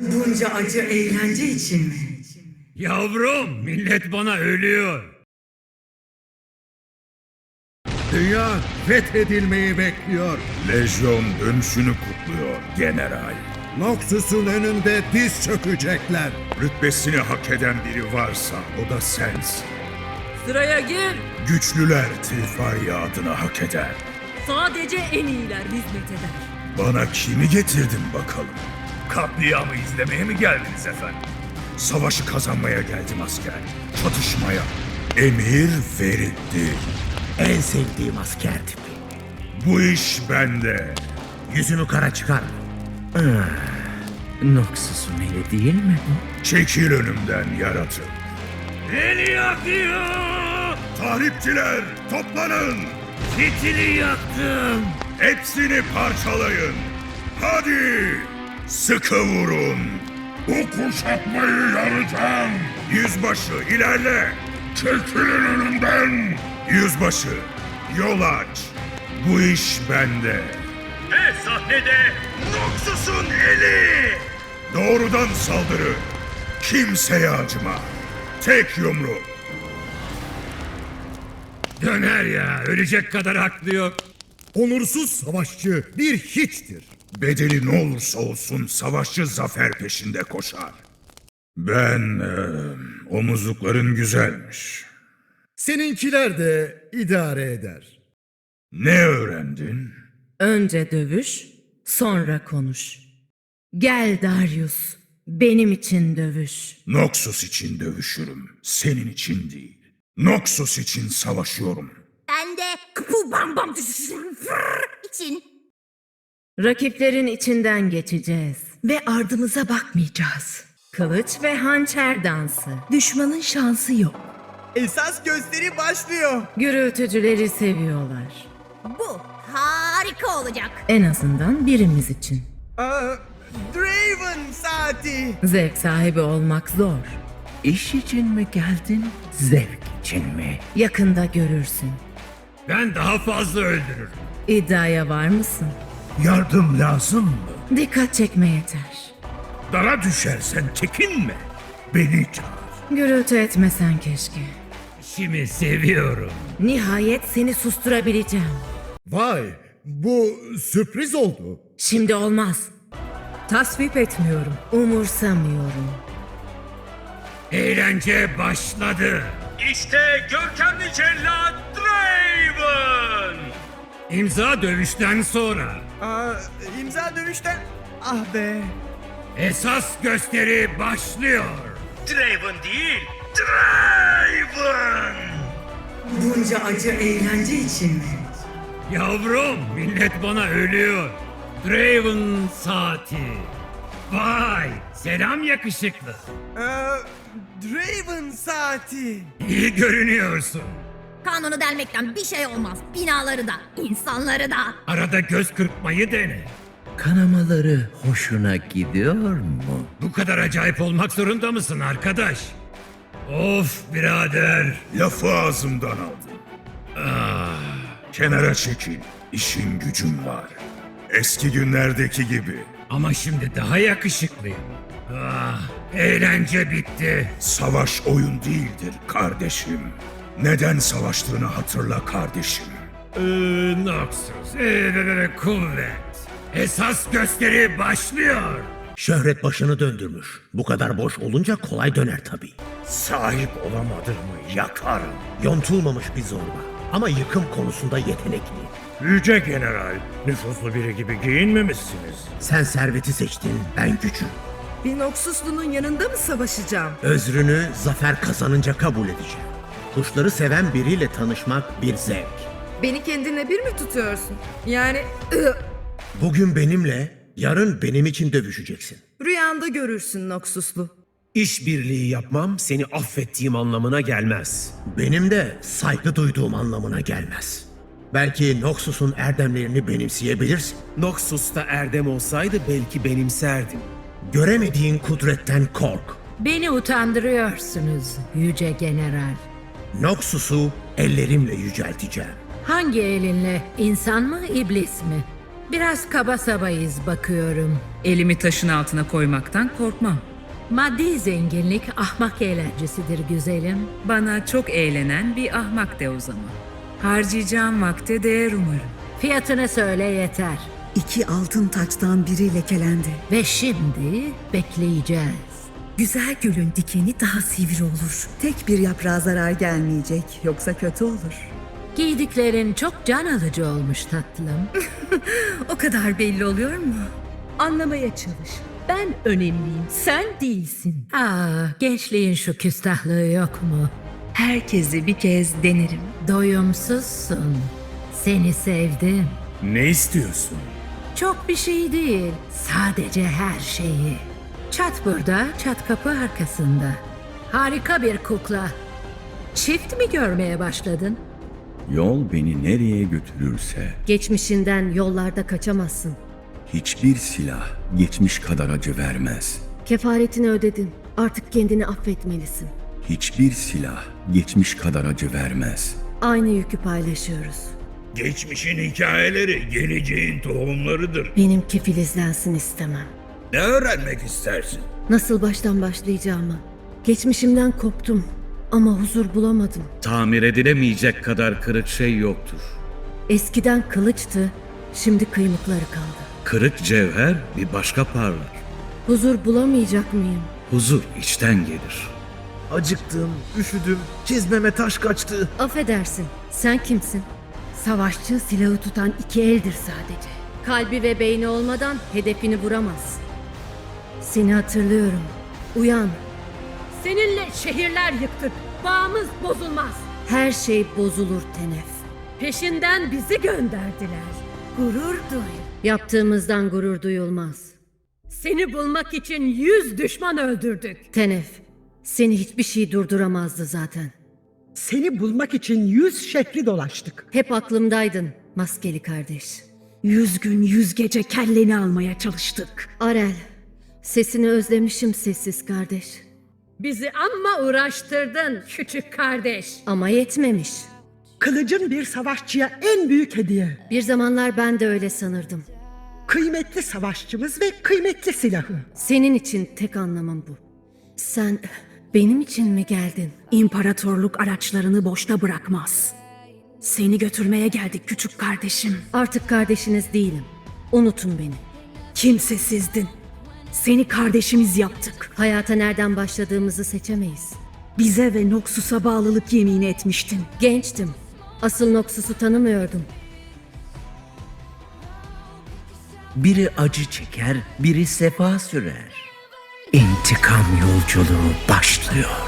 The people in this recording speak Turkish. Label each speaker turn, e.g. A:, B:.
A: Bunca acı eğlence için mi?
B: Yavrum, millet bana ölüyor.
C: Dünya fethedilmeyi bekliyor.
D: Lejyon dönüşünü kutluyor general.
C: Noxus'un önünde diz çökecekler.
D: Rütbesini hak eden biri varsa o da sensin.
E: Sıraya gir.
D: Güçlüler Trifari adını hak eder.
E: Sadece en iyiler hizmet eder.
D: Bana kimi getirdin bakalım? Katliamı izlemeye mi geldiniz efendim? Savaşı kazanmaya geldim asker. Çatışmaya. Emir verildi.
F: En sevdiğim asker tipi.
D: Bu iş bende.
F: Yüzümü kara çıkar. Noxus'un eli değil mi bu?
D: Çekil önümden yaratık.
B: Beni yakıyor.
D: Tahripçiler toplanın.
B: Fitili yaktım.
D: Hepsini parçalayın. Hadi. Sıkı vurun. Bu kuşatmayı yaracağım. Yüzbaşı ilerle. Çekilin önümden. Yüzbaşı yol aç. Bu iş bende.
B: Ve sahnede Noxus'un eli.
D: Doğrudan saldırı. Kimseye acıma. Tek yumruk.
B: Döner ya, ölecek kadar haklı yok.
C: Onursuz savaşçı bir hiçtir.
D: Bedeli ne olursa olsun savaşçı zafer peşinde koşar. Ben eee, omuzlukların güzelmiş.
C: Seninkiler de idare eder.
D: Ne öğrendin?
G: Önce dövüş, sonra konuş. Gel Darius, benim için dövüş.
D: Noxus için dövüşürüm. Senin için değil. Noxus için savaşıyorum.
H: Ben de kıpı bam bam için.
G: Rakiplerin içinden geçeceğiz ve ardımıza bakmayacağız. Kılıç ve hançer dansı. Düşmanın şansı yok.
I: Esas gösteri başlıyor.
G: Gürültücüleri seviyorlar.
H: Bu harika olacak.
G: En azından birimiz için.
I: Aa, Draven saati.
G: Zevk sahibi olmak zor.
F: İş için mi geldin, zevk için mi?
G: Yakında görürsün.
B: Ben daha fazla öldürürüm.
G: İddiaya var mısın?
F: Yardım lazım mı?
G: Dikkat çekme yeter.
D: Dara düşersen çekinme. Beni çağır.
G: Gürültü etmesen keşke.
B: İşimi seviyorum.
G: Nihayet seni susturabileceğim.
C: Vay bu sürpriz oldu.
G: Şimdi olmaz. Tasvip etmiyorum. Umursamıyorum.
B: Eğlence başladı. İşte görkemli cellat Draven. İmza dövüşten sonra
I: Aa, imza dövüşten. Ah be.
B: esas gösteri başlıyor. Draven değil, Draven.
A: Bunca acı eğlence için mi?
B: Yavrum, millet bana ölüyor. Draven saati. Vay, selam yakışıklı.
I: Aa, Draven saati.
B: İyi görünüyorsun.
H: Kanunu delmekten bir şey olmaz. Binaları da, insanları da.
B: Arada göz kırpmayı dene.
F: Kanamaları hoşuna gidiyor mu?
B: Bu kadar acayip olmak zorunda mısın arkadaş? Of birader.
D: Lafı ağzımdan aldın.
B: Ah,
D: Kenara çekil. İşim gücüm var. Eski günlerdeki gibi.
B: ama şimdi daha yakışıklıyım. Ah, eğlence bitti.
D: Savaş oyun değildir kardeşim. Neden savaştığını hatırla kardeşim.
B: Ee, Noxus, ee, kuvvet. Esas gösteri başlıyor.
F: Şöhret başını döndürmüş. Bu kadar boş olunca kolay döner tabii.
D: Sahip olamadığımı yakarım.
F: Yontulmamış bir zorba. Ama yıkım konusunda yetenekli.
B: Yüce General, nüfuslu biri gibi giyinmemişsiniz.
F: Sen serveti seçtin, ben gücü.
E: Bir Noxuslu'nun yanında mı savaşacağım?
F: Özrünü zafer kazanınca kabul edeceğim. Kuşları seven biriyle tanışmak bir zevk.
E: Beni kendinle bir mi tutuyorsun? Yani
F: Bugün benimle, yarın benim için dövüşeceksin.
E: rüyanda görürsün Noxuslu.
J: İşbirliği yapmam seni affettiğim anlamına gelmez.
F: Benim de saygı duyduğum anlamına gelmez. Belki Noxus'un erdemlerini benimseyebilirsin.
J: Noxus'ta erdem olsaydı belki benimserdim.
F: Göremediğin kudretten kork.
G: Beni utandırıyorsunuz Yüce General.
F: Noxus'u ellerimle yücelteceğim.
G: Hangi elinle? İnsan mı, iblis mi?
K: Biraz kaba sabayız bakıyorum.
A: Elimi taşın altına koymaktan korkmam.
K: Maddi zenginlik ahmak eğlencesidir güzelim.
A: Bana çok eğlenen bir ahmak de o zaman. Harcayacağım vakte değer umarım.
K: Fiyatını söyle yeter.
E: İki altın taçtan biri lekelendi.
K: Ve şimdi bekleyeceğiz.
E: Güzel gülün dikeni daha sivri olur. Tek bir yaprağa zarar gelmeyecek. Yoksa kötü olur.
K: Giydiklerin çok can alıcı olmuş tatlım.
E: O kadar belli oluyor mu?
K: Anlamaya çalış. Ben önemliyim, sen değilsin. Aa, gençliğin şu küstahlığı yok mu?
E: Herkese bir kez denerim.
K: Doyumsuzsun. Seni sevdim.
G: Ne istiyorsun?
K: Çok bir şey değil, sadece her şeyi. Çat burada, çat kapı arkasında. Harika bir kukla. Çift mi görmeye başladın?
L: Yol beni nereye götürürse
K: Geçmişinden yollarda kaçamazsın.
L: hiçbir silah geçmiş kadar acı vermez.
K: Kefaretini ödedin. Artık kendini affetmelisin.
L: Hiçbir silah geçmiş kadar acı vermez.
K: Aynı yükü paylaşıyoruz.
G: Geçmişin hikayeleri geleceğin tohumlarıdır.
K: Benimki filizlensin istemem.
G: Ne öğrenmek istersin?
K: Nasıl baştan başlayacağımı. Geçmişimden koptum ama huzur bulamadım.
M: Tamir edilemeyecek kadar kırık şey yoktur.
K: Eskiden kılıçtı, şimdi kıymıkları kaldı.
M: Kırık cevher bir başka parlar.
K: Huzur bulamayacak mıyım?
M: Huzur içten gelir.
N: Acıktım, üşüdüm, çizmeme taş kaçtı.
K: Affedersin, sen kimsin? Savaşçı silahı tutan iki eldir sadece. Kalbi ve beyni olmadan hedefini vuramaz. Seni hatırlıyorum. Uyan. Seninle şehirler yıktık. Bağımız bozulmaz. Her şey bozulur Tenef. Peşinden bizi gönderdiler. Gurur duy. Yaptığımızdan gurur duyulmaz. Seni bulmak için yüz düşman öldürdük. Tenef, seni hiçbir şey durduramazdı zaten.
E: Seni bulmak için yüz şehri dolaştık.
K: Hep aklımdaydın maskeli kardeş.
E: Yüz gün yüz gece kelleni almaya çalıştık.
K: Arel, sesini özlemişim sessiz kardeş. Bizi amma uğraştırdın küçük kardeş. Ama yetmemiş.
E: Kılıcın bir savaşçıya en büyük hediye.
K: Bir zamanlar ben de öyle sanırdım.
E: Kıymetli savaşçımız ve kıymetli silahı.
K: Senin için tek anlamım bu. Sen benim için mi geldin?
E: İmparatorluk araçlarını boşta bırakmaz. Seni götürmeye geldik küçük kardeşim.
K: Artık kardeşiniz değilim. Unutun beni.
E: Kimsesizdin. Seni kardeşimiz yaptık.
K: Hayata nereden başladığımızı seçemeyiz.
E: Bize ve Noxus'a bağlılık yemini etmiştin.
K: Gençtim. Asıl Noxus'u tanımıyordum.
J: Biri acı çeker, biri sefa sürer. İntikam yolculuğu başlıyor.